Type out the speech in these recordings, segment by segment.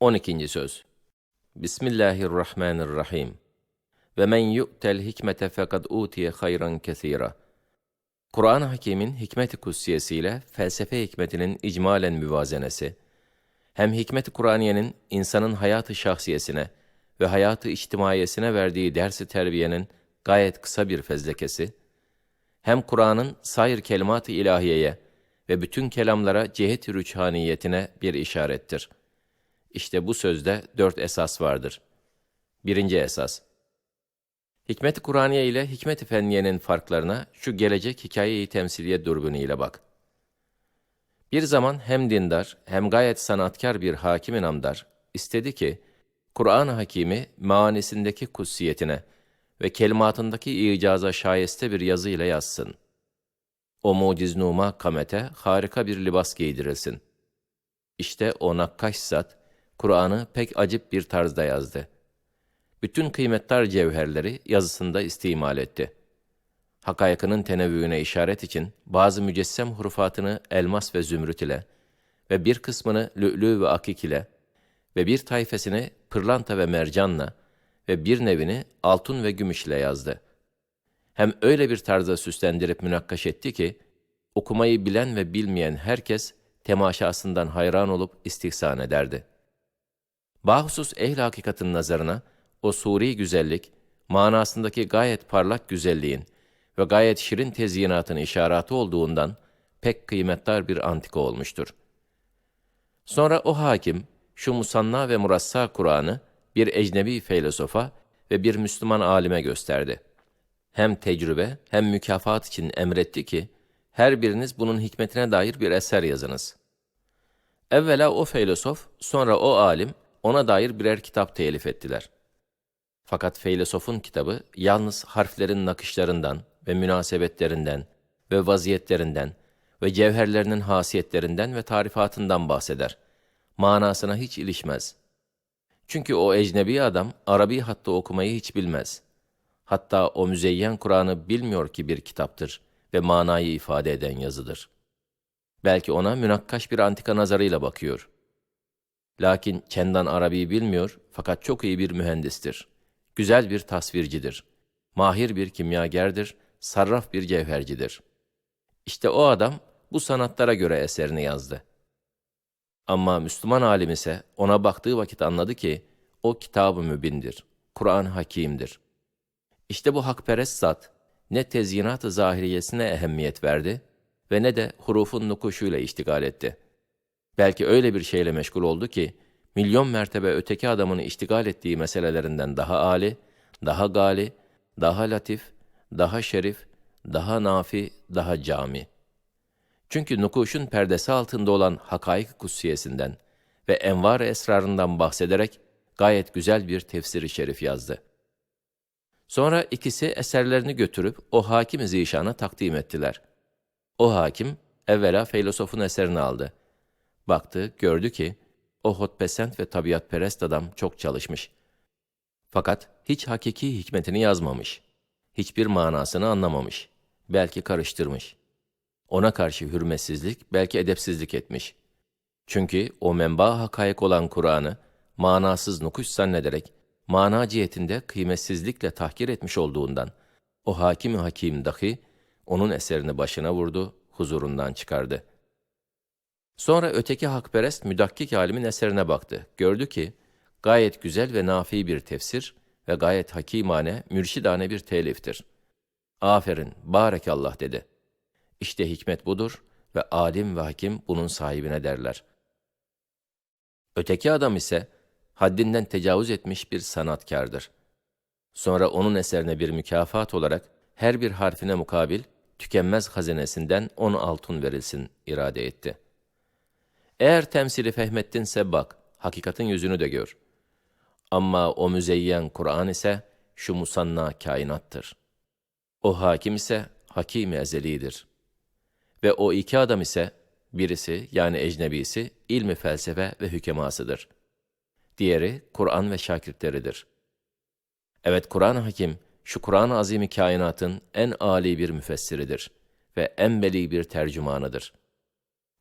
12. söz. Bismillahirrahmanirrahim. Ve men yu'tel hikmete fekad utiye hayran kesira. Kur'an-ı Hakîm'in hikmet-i kutsiyesiyle felsefe hikmetinin icmalen müvazenesi, hem hikmet-i Kur'aniyenin insanın hayatı şahsiyesine ve hayatı içtimaiyesine verdiği dersi terbiyenin gayet kısa bir fezlekesi, hem Kur'an'ın sair kelimat-ı ilahiyeye ve bütün kelamlara cihet-i rüçhaniyetine bir işarettir. İşte bu sözde dört esas vardır. Birinci esas. Hikmet-i Kur'aniye ile hikmet-i fenniyenin farklarına şu gelecek hikaye-i temsiliye dürbünü ile bak. Bir zaman hem dindar hem gayet sanatkar bir hakim namdar istedi ki, Kur'an-ı Hakimi manisindeki kutsiyetine ve kelimatındaki icaza şayeste bir yazı ile yazsın. O muciznuma kamete harika bir libas giydirilsin. İşte o nakkaş zat, Kur'an'ı pek acip bir tarzda yazdı. Bütün kıymetdar cevherleri yazısında istimal etti. Hakayakının tenevvüğüne işaret için bazı mücessem hurufatını elmas ve zümrüt ile ve bir kısmını lü'lü ve akik ile ve bir tayfesini pırlanta ve mercanla ve bir nevini altın ve gümüş ile yazdı. Hem öyle bir tarzda süslendirip münakkaş etti ki, okumayı bilen ve bilmeyen herkes temaşasından hayran olup istihsan ederdi. Bahusus ehl hakikatin nazarına o suri güzellik, manasındaki gayet parlak güzelliğin ve gayet şirin tezyinatın işaretı olduğundan pek kıymetdar bir antika olmuştur. Sonra o hakim, şu musanna ve murassa Kur'an'ı bir ecnebi filosofa ve bir Müslüman alime gösterdi. Hem tecrübe hem mükafat için emretti ki, her biriniz bunun hikmetine dair bir eser yazınız. Evvela o filosof, sonra o alim, ona dair birer kitap telif ettiler. Fakat filosofun kitabı yalnız harflerin nakışlarından ve münasebetlerinden ve vaziyetlerinden ve cevherlerinin hasiyetlerinden ve tarifatından bahseder. Manasına hiç ilişmez. Çünkü o ecnebi adam Arabi hatta okumayı hiç bilmez. Hatta o müzeyyen Kur'an'ı bilmiyor ki bir kitaptır ve manayı ifade eden yazıdır. Belki ona münakkaş bir antika nazarıyla bakıyor.'' Lakin Kendan Arabi bilmiyor fakat çok iyi bir mühendistir. Güzel bir tasvircidir. Mahir bir kimyagerdir, sarraf bir cevhercidir. İşte o adam bu sanatlara göre eserini yazdı. Ama Müslüman alim ise ona baktığı vakit anladı ki o kitab-ı mübindir, Kur'an hakimdir. İşte bu hakperest zat ne tezyinat-ı zahiriyesine ehemmiyet verdi ve ne de hurufun nukuşuyla iştigal etti.'' Belki öyle bir şeyle meşgul oldu ki, milyon mertebe öteki adamın iştigal ettiği meselelerinden daha âli, daha gali, daha latif, daha şerif, daha nafi, daha cami. Çünkü nukuşun perdesi altında olan hakaik kutsiyesinden ve envar esrarından bahsederek gayet güzel bir tefsiri şerif yazdı. Sonra ikisi eserlerini götürüp o hakim zişana takdim ettiler. O hakim evvela filosofun eserini aldı. Baktı, gördü ki, o hotpesent ve tabiatperest adam çok çalışmış. Fakat hiç hakiki hikmetini yazmamış. Hiçbir manasını anlamamış. Belki karıştırmış. Ona karşı hürmetsizlik, belki edepsizlik etmiş. Çünkü o menba hakayık olan Kur'an'ı manasız nukuş zannederek, mana cihetinde kıymetsizlikle tahkir etmiş olduğundan, o hakim hakim dahi onun eserini başına vurdu, huzurundan çıkardı.'' Sonra öteki hakperest müdakkik alimin eserine baktı. Gördü ki gayet güzel ve nafi bir tefsir ve gayet hakimane, mürşidane bir teliftir. Aferin, barekallah dedi. İşte hikmet budur ve alim ve hakim bunun sahibine derler. Öteki adam ise haddinden tecavüz etmiş bir sanatkardır. Sonra onun eserine bir mükafat olarak her bir harfine mukabil tükenmez hazinesinden on altın verilsin irade etti.'' Eğer temsili fehmettinse bak, hakikatin yüzünü de gör. Ama o müzeyyen Kur'an ise şu musanna kainattır. O hakim ise hakim ezelidir. Ve o iki adam ise birisi yani ecnebisi ilmi felsefe ve hükemasıdır. Diğeri Kur'an ve şakirtleridir. Evet Kur'an hakim şu Kur'an-ı Azimi kainatın en âli bir müfessiridir ve en beli bir tercümanıdır.''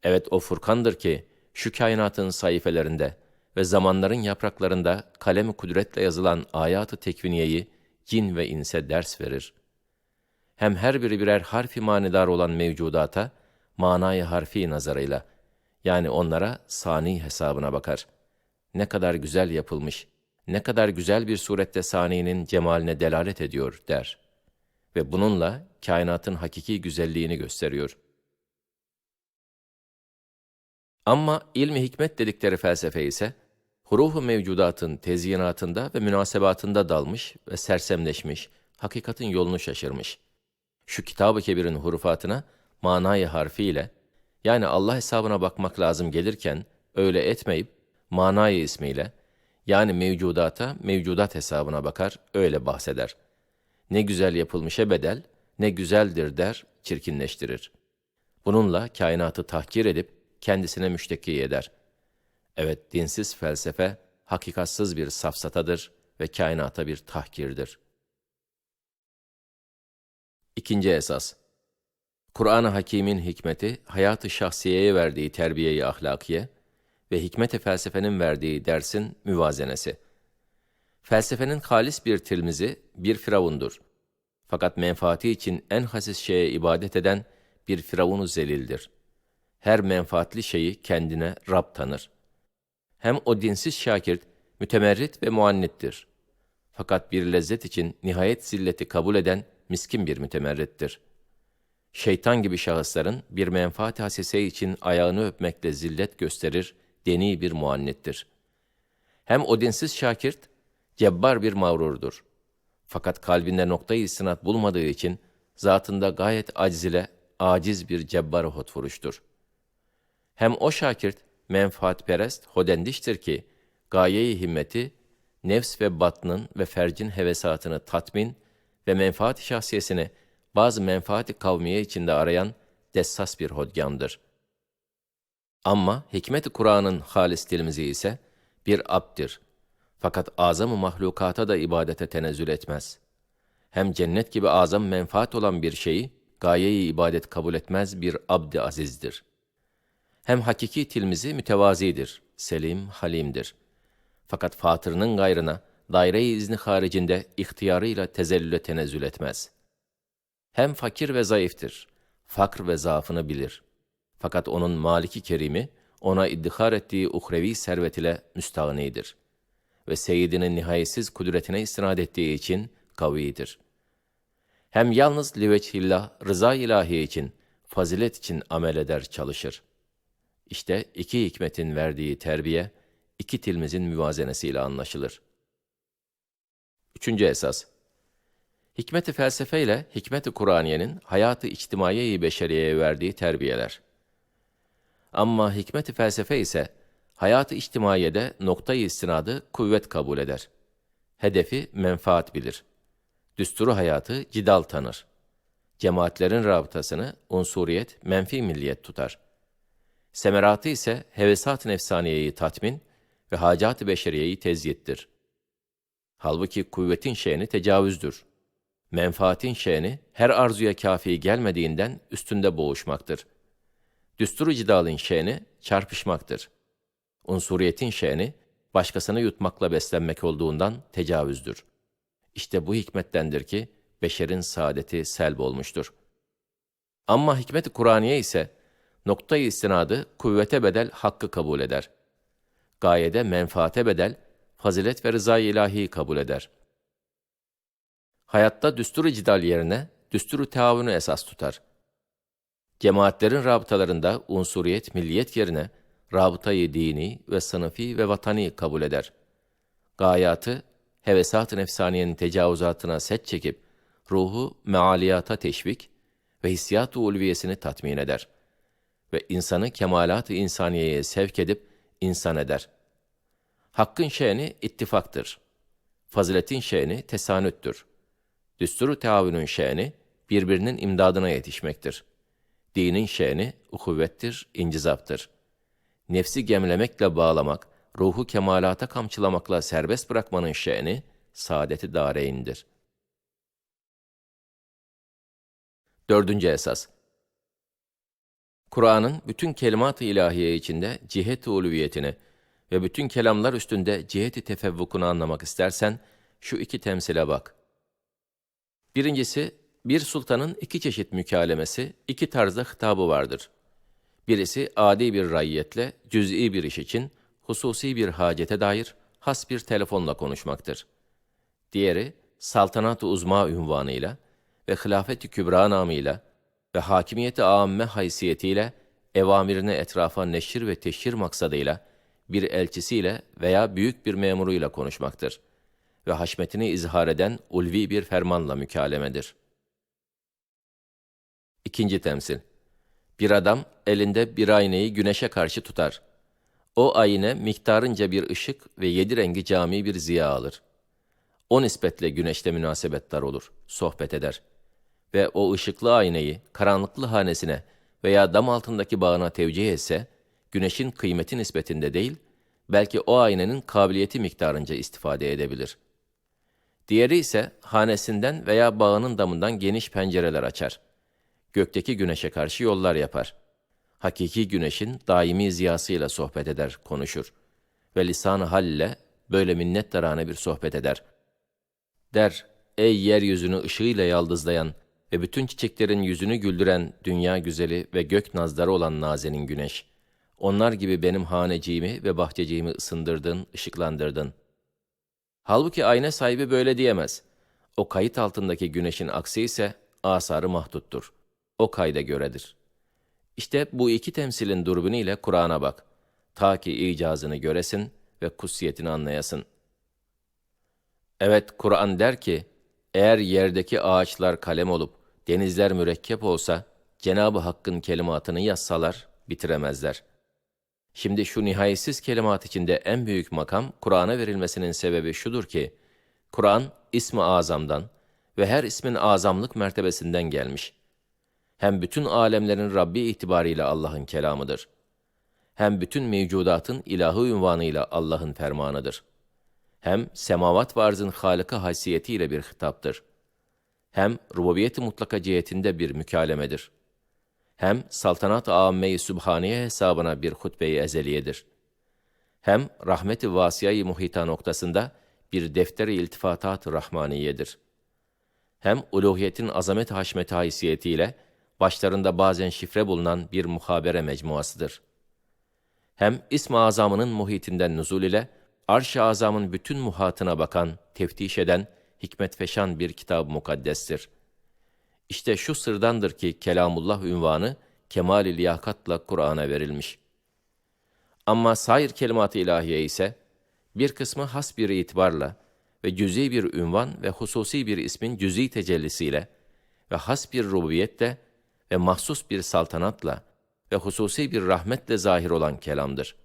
Evet o Furkan'dır ki şu kainatın sayfelerinde ve zamanların yapraklarında kalem kudretle yazılan ayatı tekviniyeyi cin ve inse ders verir. Hem her biri birer harfi manidar olan mevcudata, manayı harfi nazarıyla, yani onlara sani hesabına bakar. Ne kadar güzel yapılmış, ne kadar güzel bir surette saninin cemaline delalet ediyor der. Ve bununla kainatın hakiki güzelliğini gösteriyor. Ama ilmi hikmet dedikleri felsefe ise, huruhu mevcudatın tezyinatında ve münasebatında dalmış ve sersemleşmiş, hakikatin yolunu şaşırmış. Şu kitab-ı kebirin hurufatına manayı harfiyle, yani Allah hesabına bakmak lazım gelirken, öyle etmeyip, manayı ismiyle, yani mevcudata mevcudat hesabına bakar, öyle bahseder. Ne güzel yapılmışa bedel, ne güzeldir der, çirkinleştirir. Bununla kainatı tahkir edip, kendisine müşteki eder. Evet, dinsiz felsefe, hakikatsız bir safsatadır ve kainata bir tahkirdir. İkinci esas. Kur'an-ı Hakîm'in hikmeti, hayatı şahsiyeye verdiği terbiyeyi ahlakiye ve hikmet-i felsefenin verdiği dersin müvazenesi. Felsefenin halis bir tilmizi bir firavundur. Fakat menfaati için en hasis şeye ibadet eden bir firavunu zelildir. Her menfaatli şeyi kendine Rab tanır. Hem o dinsiz şakirt, mütemerrit ve muannittir. Fakat bir lezzet için nihayet zilleti kabul eden miskin bir mütemerrittir. Şeytan gibi şahısların bir menfaat hasise için ayağını öpmekle zillet gösterir, deni bir muannittir. Hem o dinsiz şakirt, cebbar bir mağrurdur. Fakat kalbinde noktayı istinat bulmadığı için, zatında gayet aciz ile aciz bir cebbar hotvuruştur. Hem o şakirt, menfaatperest, hodendiştir ki, gayeyi himmeti, nefs ve batnın ve fercin hevesatını tatmin ve menfaat şahsiyesini bazı menfaati kavmiye içinde arayan dessas bir hodyandır. Ama hikmet-i Kur'an'ın halis dilimizi ise bir abdir. Fakat azam-ı mahlukata da ibadete tenezzül etmez. Hem cennet gibi azam menfaat olan bir şeyi gayeyi ibadet kabul etmez bir abd-i azizdir. Hem hakiki tilmizi mütevazidir, selim, halimdir. Fakat fatırının gayrına, daire-i izni haricinde ihtiyarıyla tezellüle tenezzül etmez. Hem fakir ve zayıftır, fakr ve zaafını bilir. Fakat onun maliki kerimi, ona iddihar ettiği uhrevi servet ile müstahanidir. Ve seyidinin nihayetsiz kudretine istinad ettiği için kavidir. Hem yalnız liveçhillah, rıza ilahi için, fazilet için amel eder, çalışır. İşte iki hikmetin verdiği terbiye, iki tilmizin müvazenesiyle anlaşılır. Üçüncü esas. Hikmet-i felsefe ile hikmet-i Kur'aniyenin hayatı içtimaiye-i beşeriyeye verdiği terbiyeler. Ama hikmet-i felsefe ise hayatı içtimaiyede noktayı istinadı kuvvet kabul eder. Hedefi menfaat bilir. Düsturu hayatı cidal tanır. Cemaatlerin rabıtasını unsuriyet, menfi milliyet tutar. Semeratı ise hevesat-ı nefsaniyeyi tatmin ve hacat-ı beşeriyeyi tezyittir. Halbuki kuvvetin şeyini tecavüzdür. Menfaatin şeyini her arzuya kafi gelmediğinden üstünde boğuşmaktır. Düsturu cidalın şeyini çarpışmaktır. Unsuriyetin şeyini başkasını yutmakla beslenmek olduğundan tecavüzdür. İşte bu hikmettendir ki beşerin saadeti selb olmuştur. Ama hikmet-i Kur'aniye ise noktayı istinadı kuvvete bedel hakkı kabul eder. Gayede menfaate bedel fazilet ve rıza ilahi kabul eder. Hayatta düsturu cidal yerine düsturu taavunu esas tutar. Cemaatlerin rabıtalarında unsuriyet, milliyet yerine rabıtayı dini ve sınıfi ve vatani kabul eder. Gayatı, hevesat-ı nefsaniyenin tecavüzatına set çekip, ruhu mealiyata teşvik ve hissiyat-ı ulviyesini tatmin eder. Ve insanı kemalat-ı insaniyeye sevk edip insan eder. Hakkın şeyini ittifaktır. Faziletin şeyini tesanüttür. Düsturu teavünün şeyini birbirinin imdadına yetişmektir. Dinin şeyini uhuvvettir, incizaptır. Nefsi gemlemekle bağlamak, ruhu kemalata kamçılamakla serbest bırakmanın şeyini saadeti dareyindir. Dördüncü esas. Kur'an'ın bütün kelimat-ı ilahiye içinde cihet-i uluviyetini ve bütün kelamlar üstünde ciheti tefevvukunu anlamak istersen, şu iki temsile bak. Birincisi, bir sultanın iki çeşit mükalemesi, iki tarzda hitabı vardır. Birisi adi bir raiyetle, cüz'i bir iş için, hususi bir hacete dair, has bir telefonla konuşmaktır. Diğeri, saltanat-ı uzma ünvanıyla ve hilafet-i kübra namıyla ve hakimiyeti âmme haysiyetiyle evamirini etrafa neşir ve teşhir maksadıyla bir elçisiyle veya büyük bir memuruyla konuşmaktır ve haşmetini izhar eden ulvi bir fermanla mükalemedir. İkinci temsil Bir adam elinde bir aynayı güneşe karşı tutar. O ayna miktarınca bir ışık ve yedi rengi cami bir ziya alır. O nispetle güneşle münasebettar olur, sohbet eder. Ve o ışıklı aynayı karanlıklı hanesine veya dam altındaki bağına tevcih etse, güneşin kıymeti nispetinde değil, belki o aynanın kabiliyeti miktarınca istifade edebilir. Diğeri ise hanesinden veya bağının damından geniş pencereler açar. Gökteki güneşe karşı yollar yapar. Hakiki güneşin daimi ziyasıyla sohbet eder, konuşur. Ve lisan-ı halle böyle minnettarane bir sohbet eder. Der, ey yeryüzünü ışığıyla yaldızlayan ve bütün çiçeklerin yüzünü güldüren dünya güzeli ve gök nazları olan nazenin güneş. Onlar gibi benim haneciğimi ve bahçeciğimi ısındırdın, ışıklandırdın. Halbuki ayna sahibi böyle diyemez. O kayıt altındaki güneşin aksi ise asarı mahduttur. O kayda göredir. İşte bu iki temsilin durbunu ile Kur'an'a bak. Ta ki icazını göresin ve kutsiyetini anlayasın. Evet, Kur'an der ki, eğer yerdeki ağaçlar kalem olup, denizler mürekkep olsa, Cenab-ı Hakk'ın kelimatını yazsalar, bitiremezler. Şimdi şu nihayetsiz kelimat içinde en büyük makam, Kur'an'a verilmesinin sebebi şudur ki, Kur'an, ismi azamdan ve her ismin azamlık mertebesinden gelmiş. Hem bütün alemlerin Rabbi itibariyle Allah'ın kelamıdır. Hem bütün mevcudatın ilahı ünvanıyla Allah'ın fermanıdır. Hem semavat varzın Halık'ı haysiyetiyle bir hitaptır hem rububiyeti mutlaka cihetinde bir mükalemedir. Hem saltanat-ı âmme-i sübhaniye hesabına bir hutbe-i ezeliyedir. Hem rahmet-i vasiyayı muhita noktasında bir defter-i iltifatat-ı rahmaniyedir. Hem uluhiyetin azamet haşmet haysiyetiyle başlarında bazen şifre bulunan bir muhabere mecmuasıdır. Hem ism-i azamının muhitinden nuzul ile arş-ı azamın bütün muhatına bakan, teftiş eden hikmet feşan bir kitab-ı mukaddestir. İşte şu sırdandır ki Kelamullah ünvanı kemal-i liyakatla Kur'an'a verilmiş. Ama sair kelimat-ı ilahiye ise bir kısmı has bir itibarla ve cüz'i bir ünvan ve hususi bir ismin cüz'i tecellisiyle ve has bir rububiyetle ve mahsus bir saltanatla ve hususi bir rahmetle zahir olan kelamdır.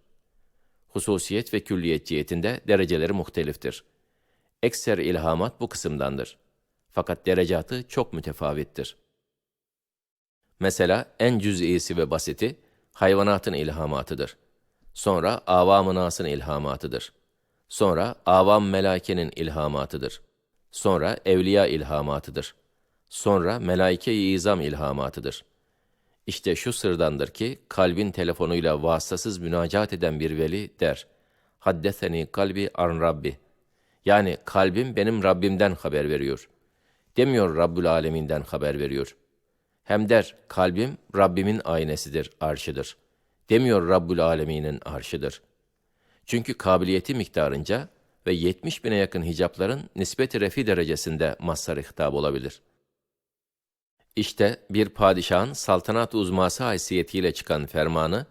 Hususiyet ve külliyet cihetinde dereceleri muhteliftir. Ekser ilhamat bu kısımdandır. Fakat derecatı çok mütefavittir. Mesela en cüz'isi ve basiti hayvanatın ilhamatıdır. Sonra avam-ı nasın ilhamatıdır. Sonra avam melaikenin ilhamatıdır. Sonra evliya ilhamatıdır. Sonra melaike-i izam ilhamatıdır. İşte şu sırdandır ki kalbin telefonuyla vasıtasız münacat eden bir veli der. Haddeseni kalbi an Rabbi. Yani kalbim benim Rabbimden haber veriyor. Demiyor Rabbül Aleminden haber veriyor. Hem der kalbim Rabbimin aynesidir, arşıdır. Demiyor Rabbül Aleminin arşıdır. Çünkü kabiliyeti miktarınca ve 70 bine yakın hicapların nispeti refi derecesinde mazhar hitap olabilir. İşte bir padişahın saltanat uzması haysiyetiyle çıkan fermanı,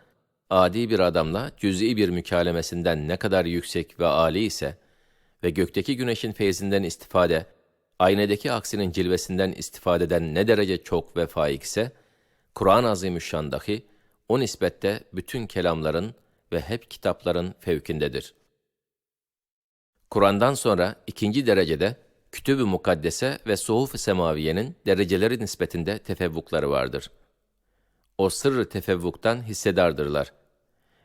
adi bir adamla cüz'i bir mükalemesinden ne kadar yüksek ve âli ise, ve gökteki güneşin feyzinden istifade, aynedeki aksinin cilvesinden istifadeden ne derece çok ve faik ise, Kur'an-ı Azimüşşan'daki o nispette bütün kelamların ve hep kitapların fevkindedir. Kur'an'dan sonra ikinci derecede Kütüb-ü Mukaddese ve Suhuf-ı Semaviye'nin dereceleri nispetinde tefevvukları vardır. O sırrı tefevvuktan hissedardırlar.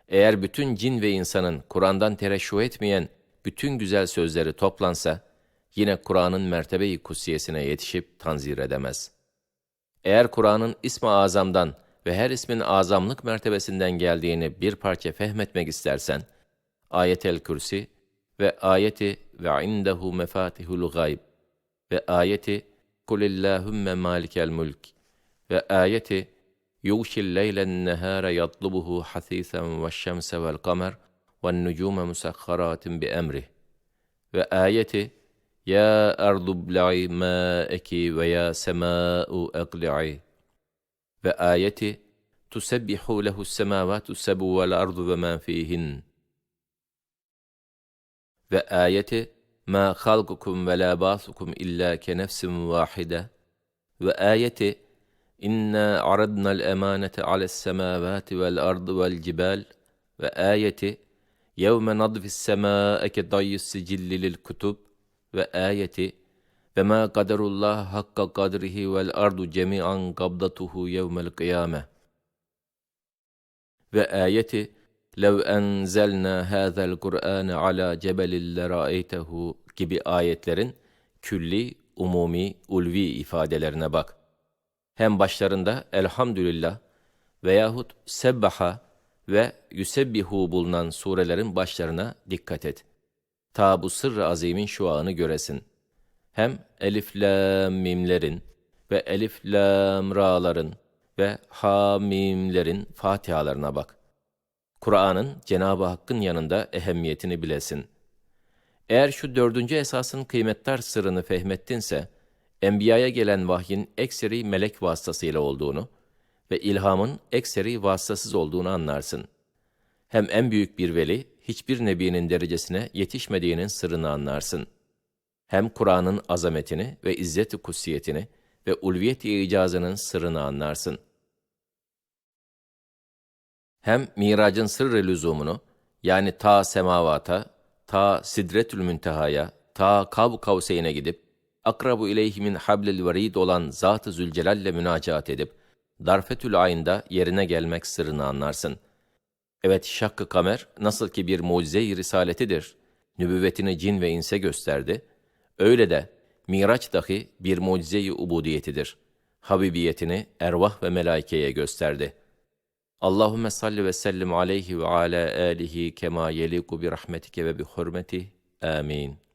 Eğer bütün cin ve insanın Kur'an'dan tereşşu etmeyen bütün güzel sözleri toplansa, yine Kur'an'ın mertebe-i yetişip tanzir edemez. Eğer Kur'an'ın ismi azamdan ve her ismin azamlık mertebesinden geldiğini bir parça fehmetmek istersen, Ayetel Kürsi ve ayeti ve indehu mefatihul gayb ve ayeti Kulillahümme malikel mulk ve ayeti yughşil leylen nehâre yatlubuhu hasîsen ve şemse vel kamer ve nucume musakharatin bi emrih ve ayeti Ya ardu bla'i ma'eki ve ya sema'u aqli'i ve ayeti Tusebbihu lehu's semavatu sebu vel ardu ve men fihin ve ayeti ma halqukum ve la ba'thukum illa ke nefsin yevme nadfis semâe ke dayyis sicilli lil kutub ve ayeti ve ma kaderullah hakka kadrihi vel ardu cemi'an kabdatuhu yevmel kıyame ve ayeti lev enzelna hâzel Kur'âne alâ cebelin lerâeytehu gibi ayetlerin külli, umumi, ulvi ifadelerine bak. Hem başlarında elhamdülillah veyahut sebbaha ve yüsebbihu bulunan surelerin başlarına dikkat et. Ta bu sırrı azimin şuağını göresin. Hem elif mimlerin ve elif ra'ların ve ha mimlerin fatihalarına bak. Kur'an'ın Cenab-ı Hakk'ın yanında ehemmiyetini bilesin. Eğer şu dördüncü esasın kıymettar sırrını fehmettinse, Enbiya'ya gelen vahyin ekseri melek vasıtasıyla olduğunu ve ilhamın ekseri vasıtasız olduğunu anlarsın. Hem en büyük bir veli, hiçbir nebinin derecesine yetişmediğinin sırrını anlarsın. Hem Kur'an'ın azametini ve izzet-i kutsiyetini ve ulviyet-i icazının sırrını anlarsın hem miracın sırrı lüzumunu, yani ta semavata, ta sidretül müntehaya, ta kav kavseyne gidip, akrabu ileyhi min hablil verid olan Zat-ı Zülcelal'le münacaat edip, darfetül ayında yerine gelmek sırrını anlarsın. Evet şakkı kamer nasıl ki bir mucize-i risaletidir. Nübüvvetini cin ve inse gösterdi. Öyle de Miraç dahi bir mucize-i ubudiyetidir. Habibiyetini ervah ve melaikeye gösterdi.'' Allahümme salli ve sellim aleyhi ve ala alihi kema yeliku bi rahmetike ve bi hurmeti. Amin.